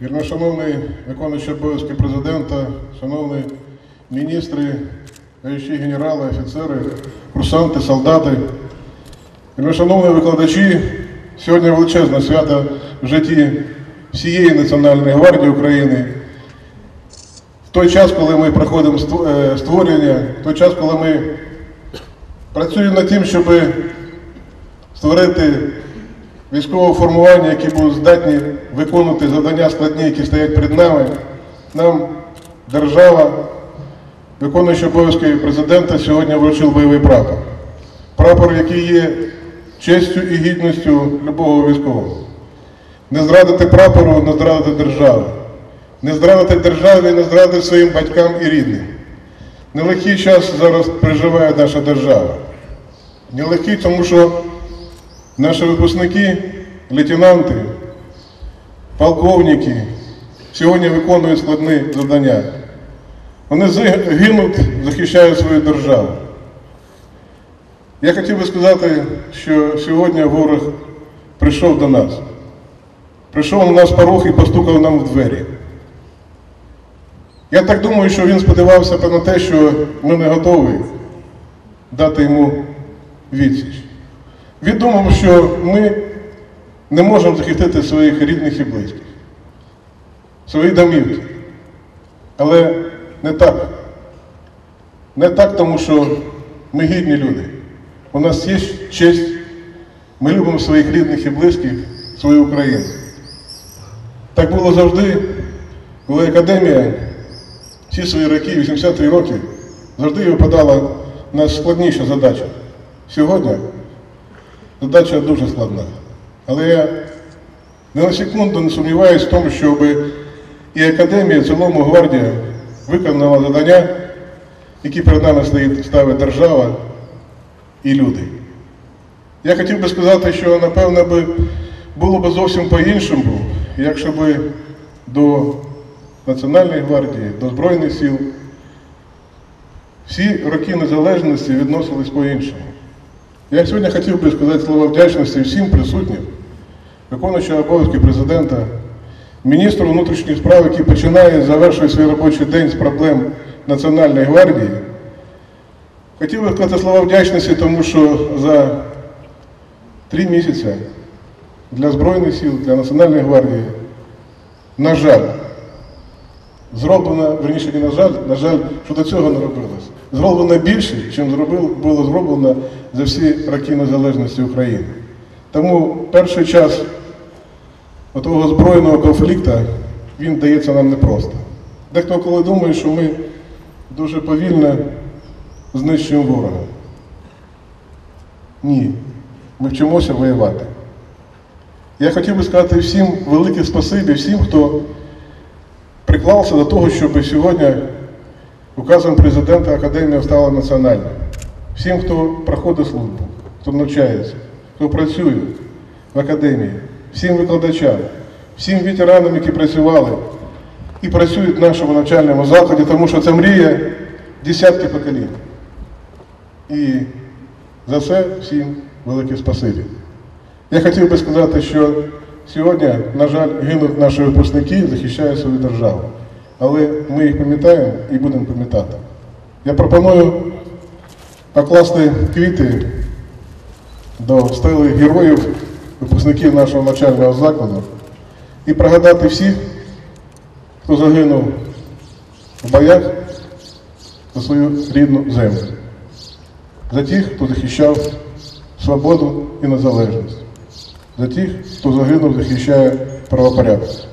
Вельмишановний виконуючий обов'язки президента, шановні міністри, воюючі генерали, офіцери, курсанти, солдати, вельмишановні викладачі, сьогодні величезне свято в житті всієї Національної гвардії України. В той час, коли ми проходимо е, створення, в той час, коли ми працюємо над тим, щоб створити військового формування, які будуть здатні виконувати завдання складні, які стоять перед нами, нам держава, виконуючи обов'язки президента, сьогодні вручив бойовий прапор. Прапор, який є честю і гідністю любого військового. Не зрадити прапору, не зрадити державу. Не зрадити державі, не зрадити своїм батькам і рідним. Нелегкий час зараз переживає наша держава. Нелегкий, тому що Наші випускники, лейтенанти, полковники сьогодні виконують складні завдання. Вони гинуть, захищають свою державу. Я хотів би сказати, що сьогодні ворог прийшов до нас. Прийшов на нас порог і постукав нам в двері. Я так думаю, що він сподівався на те, що ми не готові дати йому відсіч. Він думав, що ми не можемо захистити своїх рідних і близьких, свої домівки. Але не так. Не так, тому що ми гідні люди. У нас є честь, ми любимо своїх рідних і близьких, свою Україну. Так було завжди, коли академія всі свої роки, 83 роки, завжди випадала на складніша задача. Сьогодні задача дуже складна. Але я не на секунду не сумніваюся в тому, щоб і академія, і цілому гвардія виконала завдання, які перед нами ставить держава і люди. Я хотів би сказати, що напевно би було б зовсім по-іншому, якщо би до Національної гвардії, до Збройних сил всі роки незалежності відносились по-іншому. Я сьогодні хотів би сказати слова вдячності всім присутнім, виконуючого обов'язки президента, міністру внутрішніх справ, який починає і завершує свій робочий день з проблем Національної гвардії. Хотів би сказати слова вдячності, тому що за три місяці для Збройних сил, для Національної гвардії, на жаль, зроблено, верніше не на жаль, на жаль, що до цього не робилось. Зроблено більше, ніж було зроблено за всі роки незалежності України. Тому перший час того збройного конфлікту він дається нам непросто. Дехто коли думає, що ми дуже повільно знищуємо ворога. Ні, ми вчимося воювати. Я хотів би сказати всім велике спасибі, всім, хто приклався до того, щоб сьогодні указом президента Академія стала національною. Всім, хто проходить службу, хто навчається, хто працює в академії, всім викладачам, всім ветеранам, які працювали і працюють в нашому навчальному закладі, тому що це мрія десятки поколінь. І за це всім велике спасибі. Я хотів би сказати, що сьогодні, на жаль, гинуть наші випускники, захищають свою державу. Але ми їх пам'ятаємо і будемо пам'ятати. Я пропоную покласти квіти до стели героїв, випускників нашого навчального закладу і пригадати всіх, хто загинув в боях за свою рідну землю, за тих, хто захищав свободу і незалежність, за тих, хто загинув, захищає правопорядок.